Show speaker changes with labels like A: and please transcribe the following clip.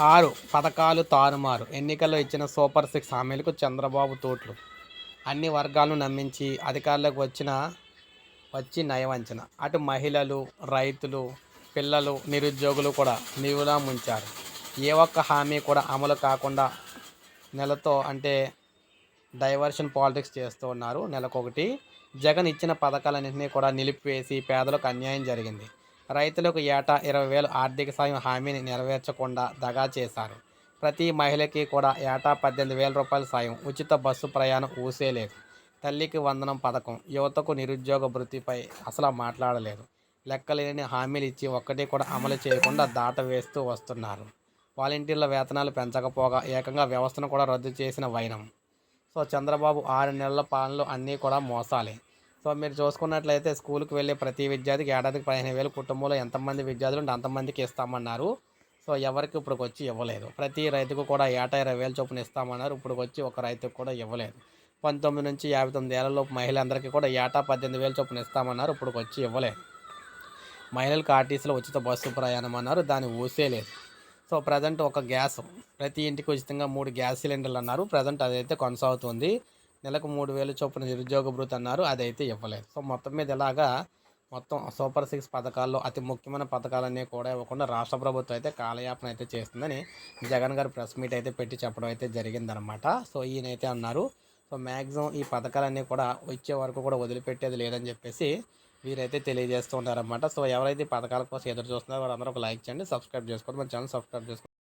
A: ఆరు పథకాలు తారుమారు. ఎన్నికల్లో ఇచ్చిన సూపర్ సిక్స్ హామీలకు చంద్రబాబు తోట్లు అన్ని వర్గాలను నమ్మించి అధికారులకు వచ్చిన వచ్చి నయవంచన. అటు మహిళలు రైతులు పిల్లలు నిరుద్యోగులు కూడా నీవులా ముంచారు. ఏ ఒక్క హామీ కూడా అమలు కాకుండా నెలతో అంటే డైవర్షన్ పాలిటిక్స్ చేస్తూ ఉన్నారు. నెలకొకటి జగన్ ఇచ్చిన పథకాలన్నింటినీ కూడా నిలిపివేసి పేదలకు అన్యాయం జరిగింది. రైతులకు ఏటా ఇరవై వేలు ఆర్థిక సాయం హామీని నెరవేర్చకుండా దగా చేశారు. ప్రతి మహిళకి కూడా ఏటా పద్దెనిమిది వేల రూపాయల సాయం ఉచిత బస్సు ప్రయాణం ఊసేలేదు. తల్లికి వందనం పథకం యువతకు నిరుద్యోగ వృత్తిపై అసలు మాట్లాడలేదు. లెక్కలేని హామీలు ఇచ్చి ఒక్కటి కూడా అమలు చేయకుండా దాట వేస్తూ వస్తున్నారు. వాలంటీర్ల వేతనాలు పెంచకపోగా ఏకంగా వ్యవస్థను కూడా రద్దు చేసిన వైనం. సో చంద్రబాబు ఆరు నెలల పాలనలో అన్నీ కూడా మోసాలే. సో మీరు చూసుకున్నట్లయితే స్కూల్కి వెళ్ళే ప్రతి విద్యార్థికి ఏడాదికి పదిహేను వేలు కుటుంబంలో ఎంతమంది విద్యార్థులు ఉంటే అంతమందికి ఇస్తామన్నారు సో ఎవరికి ఇప్పుడు వచ్చి ఇవ్వలేదు. ప్రతి రైతుకు కూడా ఏటా ఇరవై వేలు చొప్పున ఇస్తామన్నారు. ఇప్పుడు వచ్చి ఒక రైతుకు కూడా ఇవ్వలేదు. పంతొమ్మిది నుంచి యాభై తొమ్మిది ఏళ్ళలోపు మహిళలందరికీ కూడా ఏటా పద్దెనిమిది వేలు చొప్పున ఇస్తామన్నారు. ఇప్పుడు వచ్చి ఇవ్వలేదు. మహిళలకు ఆర్టీసీలో ఉచిత బస్సు ప్రయాణం అన్నారు. దాన్ని ఊసేలేదు సో ప్రజెంట్ ఒక గ్యాస్ ప్రతి ఇంటికి ఉచితంగా మూడు గ్యాస్ సిలిండర్లు అన్నారు. ప్రజెంట్ అదైతే కొనసాగుతుంది. నెలకు మూడు వేలు చొప్పున నిరుద్యోగ భృతి అన్నారు. అదైతే ఇవ్వలేదు. సో మొత్తం మీద ఇలాగా మొత్తం సూపర్ సిక్స్ పథకాల్లో అతి ముఖ్యమైన పథకాలన్నీ కూడా ఇవ్వకుండా రాష్ట్ర ప్రభుత్వం అయితే కాలయాపన అయితే చేస్తుందని జగన్ గారు ప్రెస్ మీట్ అయితే పెట్టి చెప్పడం అయితే జరిగిందనమాట సో ఈయనైతే అన్నారు. సో మ్యాక్సిమం ఈ పథకాలన్నీ కూడా వచ్చే వరకు కూడా వదిలిపెట్టేది లేదని చెప్పేసి వీరైతే తెలియజేస్తుంటారనమాట సో ఎవరైతే ఈ పథకాల కోసం ఎదురు చూస్తున్నారో వారందరూ ఒక లైక్ చేయండి సబ్స్క్రైబ్ చేసుకోండి మన ఛానల్ సబ్స్క్రైబ్ చేసుకోండి.